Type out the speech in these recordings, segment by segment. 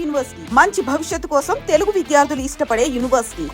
University. మంచి భవిష్యత్తు కోసం తెలుగు విద్యార్థులు ఇష్టపడే యూనివర్సిటీ.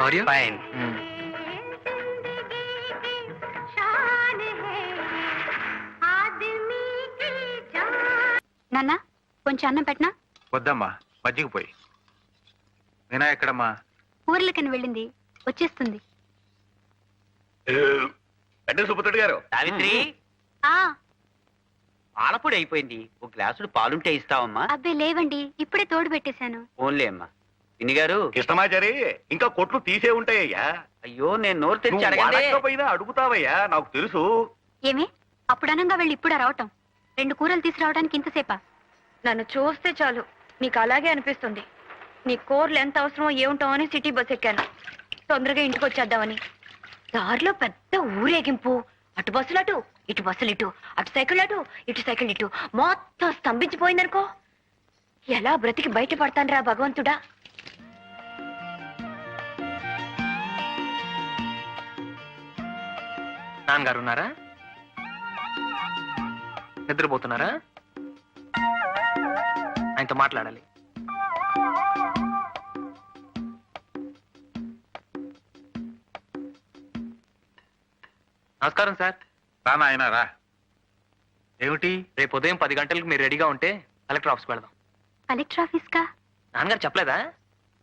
ఆర్ యు ఫైన్ నాన్న కొంచెం అన్నం పెట్టనా? వద్దమ్మా మజ్జిగ పోయి నేనా ఎక్కడమ్మా? ఊర్లకని వెళ్ళింది వచ్చేస్తుంది. అంటే గారు. సావిత్రి! ఆ. పాలపొడి అయిపోయింది. ఒక గ్లాసుడు పాలుంటే ఇస్తావమ్మా. అబ్బే లేవండి ఇప్పుడే తోడు పెట్టేశాను. ఓన్లే అమ్మా. పిన్ని గారు? కృష్ణమాచారి ఇంకా కొట్లు తీసే ఉంటాయ్యా. అయ్యో నేను నోరు తెరిచి నువ్వు అడగండి అడగకపోయినా అడుగుతావయ్యా? నాకు తెలుసు. ఏమే? అప్పుడు అనంగా వెళ్ళి ఇప్పుడు రావటం. రెండు కూరలు తీసుకురావడానికి ఇంతసేపా? నన్ను చూస్తే చాలు. నీకు అలాగే అనిపిస్తుంది. నీ కూరలు ఎంత అవసరమో ఏముంటామో అని సిటీ బస్ ఎక్కాను. తొందరగా ఇంటికి వచ్చేద్దామని. దారిలో పెద్ద ఊరేగింపు. అటు బస్సులు అటు ఇటు బస్సులు ఇటు అటు సైకిల్ అటు ఇటు సైకిల్ ఇటు. మొత్తం స్తంభించిపోయిందనుకో. ఎలా బ్రతికి బయట పడతానరా భగవంతుడా? నాన్నగారు ఉన్నారా? నిద్రపోతున్నారా? ఆయనతో మాట్లాడాలి. నమస్కారం సార్. రా నాయనా రా. ఏమిటి? రేపు ఉదయం పది గంటలకు మీరు రెడీగా ఉంటే కలెక్టర్ ఆఫీస్కి వెళదాం. కలెక్టర్ ఆఫీస్ కా నాన్నగారు చెప్పలేదా?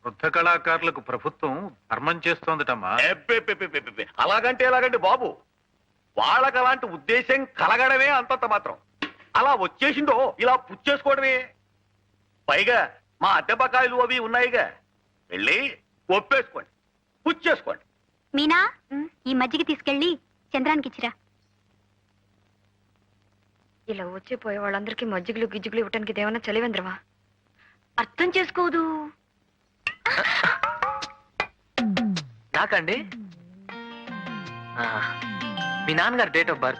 వృద్ధ కళాకారులకు ప్రభుత్వం ధర్మం చేస్తోందటమ్మా. ఎబ్బెబ్బెబ్బెబ్బెబ్బె. అలాగంటే ఎలాగండి బాబు? వాళ్ళకి అలాంటి ఉద్దేశం కలగడమే అంతంత మాత్రం. అలా వచ్చేసిందో ఇలా పుచ్చేసుకోవడమే పైగా మా అద్దె బకాయిలు అవి ఉన్నాయిగా. వెళ్ళి ఒప్పేసుకోండి పుచ్చేసుకోండి మీనా ఈ మజ్జిగ తీసుకెళ్ళి చంద్రానికి ఇచ్చిరా. ఇలా వచ్చే పోయే వాళ్ళందరికీ మజ్జిగులు గిజ్జిగులు ఇవ్వటానికి ఇదేమన్నా చలివేంద్రవా అర్థం చేసుకోదు. నాకండి? ఆ, మీ నాన్నగారు డేట్ ఆఫ్ బర్త్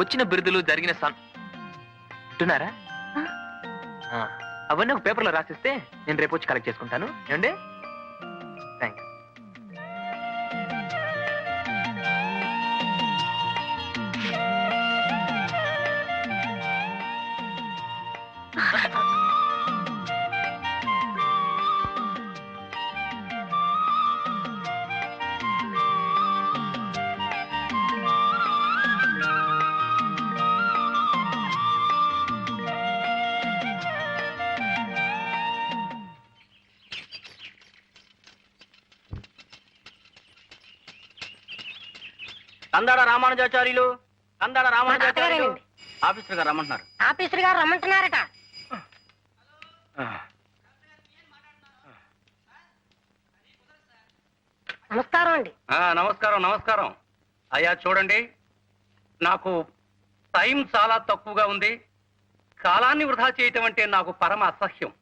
వచ్చిన బిరుదులు జరిగిన సన్ వింటున్నారా? ఆ, అవన్నీ ఒక పేపర్లో రాసిస్తే నేను రేపు వచ్చి కలెక్ట్ చేసుకుంటాను. ఏమండి? కందాడ రామానుజాచార్యులు కందాడ రామానుజాచార్యులు ఆఫీసర్ గారు రమ్మంటున్నారు. ఆఫీసర్ గారు రమ్మంటున్నారట. నమస్కారం అండి. ఆ, నమస్కారం నమస్కారం. అయ్యా చూడండి. నాకు టైం చాలా తక్కువగా ఉంది. కాలాన్ని వృధా చేయటం అంటే నాకు పరమ అసహ్యం.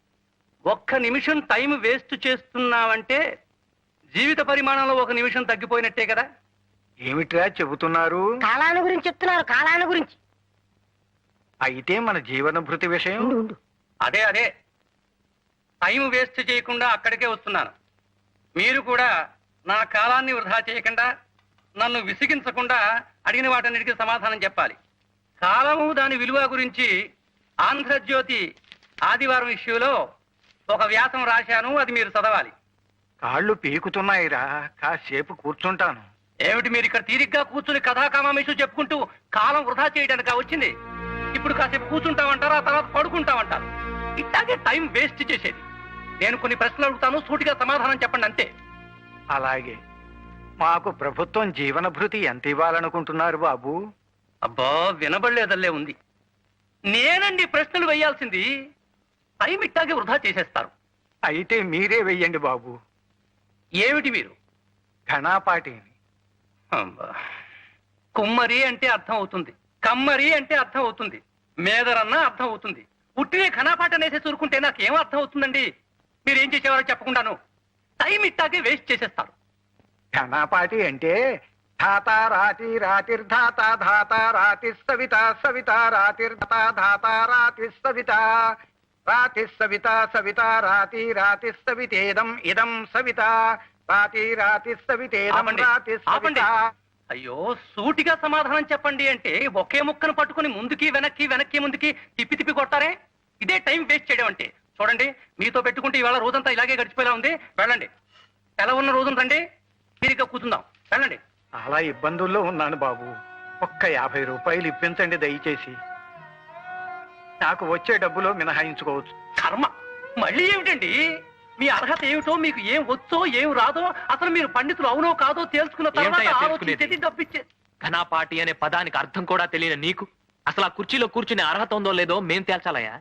ఒక్క నిమిషం టైం వేస్ట్ చేస్తున్నావంటే జీవిత పరిమాణంలో ఒక నిమిషం తగ్గిపోయినట్టే కదా? ఏమిట్రా చెబుతున్నారు? కాలాన్ని గురించి చెప్తున్నారు కాలాన్ని గురించి. అయితే మన జీవన భృతి విషయం అదే అదే. టైం వేస్ట్ చేయకుండా అక్కడికే వస్తున్నాను. మీరు కూడా నా కాలాన్ని వృధా చేయకుండా నన్ను విసిగించకుండా అడిగిన వాటన్నిటికీ సమాధానం చెప్పాలి. కాలము దాని విలువ గురించి ఆంధ్రజ్యోతి ఆదివారం ఇష్యూలో ఒక వ్యాసం రాశాను అది మీరు చదవాలి. కాళ్ళు పీకుతున్నాయిరా కాసేపు కూర్చుంటాను. ఏమిటి మీరు ఇక్కడ తీరిగ్గా కూర్చుని కథాకామేషు చెప్పుకుంటూ కాలం వృధా చేయడానికి వచ్చింది? ఇప్పుడు కాసేపు కూర్చుంటామంటారు ఆ తర్వాత పడుకుంటామంటారు. ఇట్లాగే టైం వేస్ట్ చేసేది. నేను కొన్ని ప్రశ్నలు అడుగుతాను సూటిగా సమాధానం చెప్పండి అంతే. అలాగే. మాకు ప్రభుత్వం జీవన భృతి ఎంత ఇవ్వాలనుకుంటున్నారు బాబు? అబ్బా వినబడలేదల్లే ఉంది. నేనండి ప్రశ్నలు వేయాల్సింది. టైం ఇట్టాగే వృధా చేసేస్తారు. అయితే మీరే వెయ్యండి బాబు. ఏమిటి మీరు? ఘనాపాటిని కుమ్మరి అంటే అర్థం అవుతుంది. కమ్మరి అంటే అర్థం అవుతుంది. మేదరన్నా అర్థం అవుతుంది. పుట్టినే ఘనాపాట చూరుకుంటే నాకు అర్థం అవుతుందండి? మీరేం చేసేవారో చెప్పకుండాను. టైం ఇట్టాగే వేస్ట్ చేసేస్తారు. ఘనపాటి అంటే ధాత రాతి రాతిర్ధాత ధాత రాతి సవిత సవిత రాతిర్ధాత ధాత రాతి సవిత రాతి సవిత సవిత రాతి రాతి సవితేదం ఇదం సవిత రాతి రాతి సవితేదం ఆపండి, రాతి ఆపండి. సవిత అయ్యో సూటిగా సమాధానం చెప్పండి అంటే ఒకే ముక్కను పట్టుకుని ముందుకి వెనక్కి వెనక్కి ముందుకి తిప్పి తిప్పి కొట్టారే ఇదే టైం వేస్ట్ చేయడం అంటే. చూడండి మీతో పెట్టుకుంటే ఇవాళ రోజంతా ఇలాగే గడిచిపోయేలా ఉంది. వెళ్ళండి. ఎలా ఉన్న రోజున రండి. తీరిగ్గా కూర్చుందాం. వెళ్ళండి. చాలా ఇబ్బందుల్లో ఉన్నాను బాబు. ఒక్క యాభై రూపాయలు ఇప్పించండి దయచేసి. నాకు వచ్చే డబ్బులో మినహాయించుకోవచ్చు. కర్మ. మళ్ళీ ఏమిటండి? మీ అర్హత ఏమిటో మీకు ఏం వచ్చో ఏం రాదో అసలు మీరు పండితులు అవునో కాదో తేల్చుకున్న తర్వాత ఏమిటయ్యా ఆలోచించేది తెలుసుకునేది? డబ్బిచ్చే ఘనాపాటి అనే పదానికి అర్థం కూడా తెలియని నీకు? అసలు ఆ కుర్చీలో కూర్చునే అర్హత ఉందో లేదో మేం తేల్చాలయ్యా?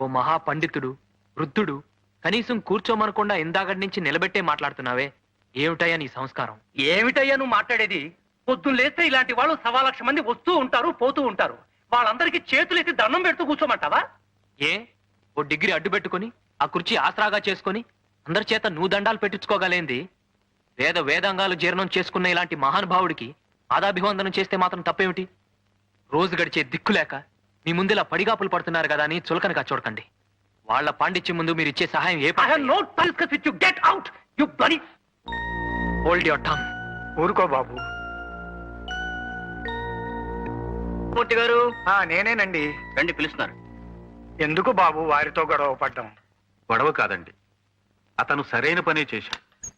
ఓ మహా పండితుడు వృద్ధుడు కనీసం కూర్చోమనకుండా ఇందాకటి నుంచి నిలబెట్టే మాట్లాడుతున్నావే. ఏమిటయ్యా నీ సంస్కారం? ఏమిటయ్యా నువ్వు మాట్లాడేది? పొద్దున్న లేస్తే ఇలాంటి వాళ్ళు సవా లక్ష మంది వస్తూ ఉంటారు పోతూ ఉంటారు. వాళ్ళందరికీ చేతులెత్తి దండం పెడుతూ కూర్చోమంటావా? ఏ? ఓ డిగ్రీ అడ్డు పెట్టుకొని ఆ కుర్చీ ఆసరాగా చేసుకొని అందరి చేత నువ్వు దండాలు పెట్టించుకోగలేంది. వేద వేదాంగాలు జీర్ణం చేసుకున్న ఇలాంటి మహానుభావుడికి పాదాభివందనం చేస్తే మాత్రం తప్పేమిటి? రోజు గడిచే దిక్కు లేక మీ ముందు ఇలా పడిగాపులు పడుతున్నారు కదా అని చులకనగా చూడకండి. వాళ్ళ పాండిత్యం ముందు మీరు ఇచ్చే సహాయం ఏ హోల్డ్ యువర్ టంగ్ ఊరుకో బాబు. మూర్తి గారు. నేనేనండి. రండి పిలుస్తున్నారు. ఎందుకు బాబు వారితో గొడవ పడ్డం? గొడవ కాదండి. అతను సరైన పనే చేశాడు.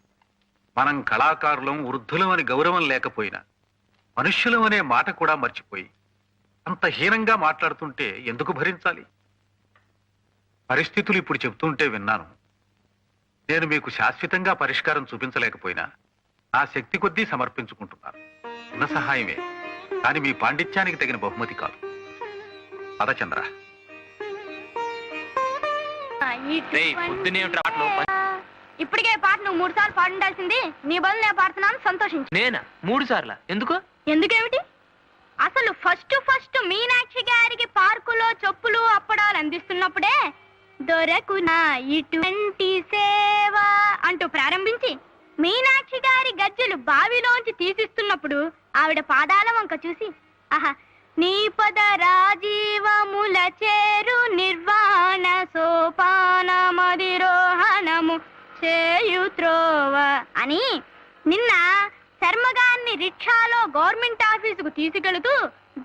మనం కళాకారులం వృద్ధులం అని గౌరవం లేకపోయినా మనుష్యులం అనే మాట కూడా మర్చిపోయి అంత హీనంగా మాట్లాడుతుంటే ఎందుకు భరించాలి? పరిస్థితులు ఇప్పుడు చెప్తుంటే విన్నాను. నేను మీకు శాశ్వతంగా పరిష్కారం చూపించలేకపోయినా నా శక్తి కొద్దీ సమర్పించుకుంటున్నాను ఉన్న సహాయమే. కానీ మీ పాండిత్యానికి తగిన బహుమతి కాదు. పదచంద్ర ఇప్పటికే పాట నువ్వు మూడు సార్లు పాడుండాల్సింది. నీ బదులు నేను పాడుతున్నాను సంతోషించు. నేనా? మూడు సార్లా? ఎందుకు? ఎందుకేమిటి? అసలు ఫస్ట్ ఫస్ట్ మీనాక్షి గారికి పార్కులో చెప్పులు అప్పడాలు అందిస్తున్నప్పుడే దొరకునా ఇటువంటి సేవ అంటూ ప్రారంభించి మీనాక్షి గారి గజ్జెలు బావిలోంచి తీసిస్తున్నప్పుడు ఆవిడ పాదాల వంక చూసి ఆహా నీ పద రాజీవముల చేరు నిర్వాణ చేయుత్రోవ అని నిన్న శర్మగారిని రిక్షాలో గవర్నమెంట్ ఆఫీసుకు తీసుకెళుతూ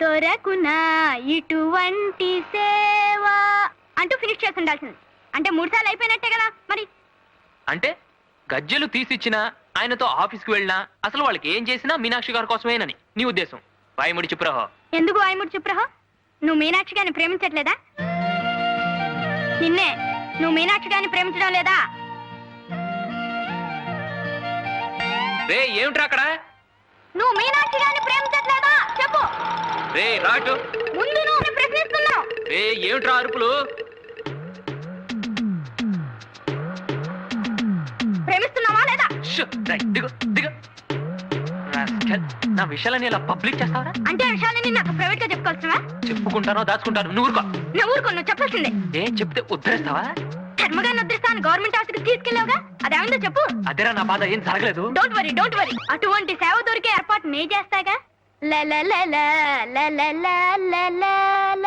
దొరకునా ఇటువంటి సేవ అంటూ ఫినిష్ చేసి ఉండాల్సింది అంటే మూడు సార్లు అయిపోయినట్టే కదా మరి. అంటే గజ్జెలు తీసిచ్చినా ఆయనతో ఆఫీస్కి వెళ్ళినా అసలు వాళ్ళకి ఏం చేసినా మీనాక్షి గారి కోసమేనని నీ ఉద్దేశం. వాయిముడి చెప్పురహో ఎందుకు ఆయముడు చెప్పురహో నువ్వు మీనాక్షి గారిని ప్రేమించట్లేదా? నిన్నే నువ్వు మీనాక్షి గారిని ప్రేమించడం లేదా? రే ఏమిట్రా అక్కడ? నువ్వు మీనాక్షి గారిని ప్రేమించట్లేదా? చెప్పు. రే రాటు. ముందు నువ్వు ప్రశ్నిస్తున్నావు. రే ఏమిట్రా అరుపులు? ప్రేమిస్తున్నావా లేదా? షు, రేయ్, దిగు దిగు. రాస్కెల్, నా విషయాలని ఇలా పబ్లిక్ చేస్తావరా? అంటే ఆ విషయాలని నాకు ప్రైవేట్గా చెప్పుకోవచ్చువా చెప్పుకుంటానో దాచుకుంటాను నువ్వు ఊరుకో. నువ్వు ఊరుకో నువ్వు చెప్పాల్సిందే. ఏ చెప్తే ఉద్ధరిస్తావా? ధర్మగారిని వదిలిస్తాను గవర్నమెంట్ ఆఫీస్కి తీసుకెళ్ళావుగా? అదేమైందో చెప్పు. అదేరా నా బాధ ఏం జరగలేదు? డోంట్ వరీ డోంట్ వరీ అటువంటి సేవ దొరికే ఏర్పాటు నే చేస్తాగా. ల ల ల ల ల ల ల ల ల ల.